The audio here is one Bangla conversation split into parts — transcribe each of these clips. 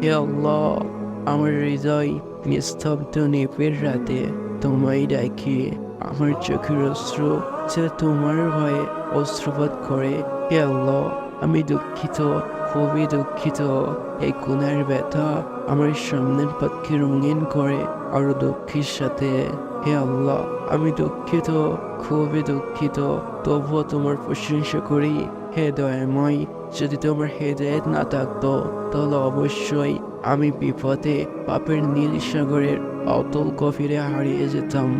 হে আল্লাহ আমার হৃদয় নিস্তব্ধ নেপের রাতে তোমায় ডাকি আমার চোখের অস্ত্র যেন তোমার ভয়ে অস্ত্রপাত করে। হে আল্লাহ, আমি দুঃখিত, খুবই দুঃখিত। এই গুণের ব্যথা আমার সামনের পক্ষে রঙিন করে আরও দুঃখের সাথে। হে আল্লাহ, আমি দুঃখিত, খুবই দুঃখিত। তবুও তোমার প্রশংসা করি। হে দয়াময়, যদি তোমার হেদায়ত না থাকতো, তাহলে অবশ্যই আমি বিপদে পাপের নীল সাগরের অতল গভীরে হারিয়ে যেতাম।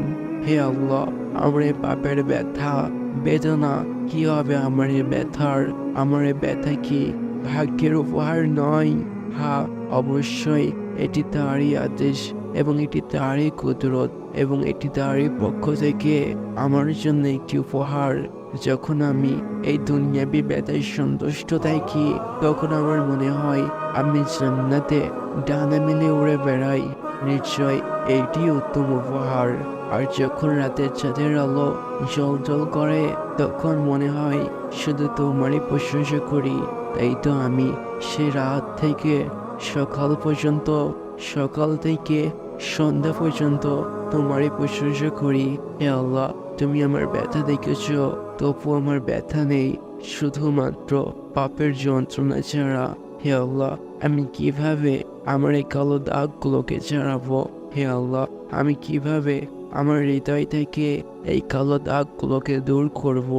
হে আল্লাহ, আমার এই পাপের ব্যথা, বেদনা কি হবে আমার এই ব্যথার, আমার এই ব্যথা কি ভাগ্যের উপহার নয়? হ্যাঁ অবশ্যই এটি তারই আদেশ এবং এটি তারই কুদরত এবং এটি তারই পক্ষ থেকে আমার জন্য একটি উপহার। যখন আমি এই দুনিয়াবি ব্যথায় সন্তুষ্ট থাকি, তখন আমার মনে হয় আমি জান্নাতে ডানা মেলে উড়ে বেড়াই। নিশ্চয় এইটি উত্তম উপহার। আর যখন রাতের চাঁদের আলো জল জল করে, তখন মনে হয় শুধু তোমারই প্রশংসা করি। তাই তো আমি সে রাত থেকে সকাল পর্যন্ত, সকাল থেকে সন্ধ্যা পর্যন্ত তোমারই প্রশংসা করি। হে আল্লাহ, তুমি আমার ব্যথা দেখেছ তবু আমার ব্যথা নেই। শুধুমাত্র পাপের যন্ত্রণা ছাড়া। হে আল্লাহ, আমি কীভাবে আমার এই কালো দাগগুলোকে ছাড়াবো হে আল্লাহ, আমি কীভাবে আমার হৃদয় থেকে এই কালো দাগগুলোকে দূর করব?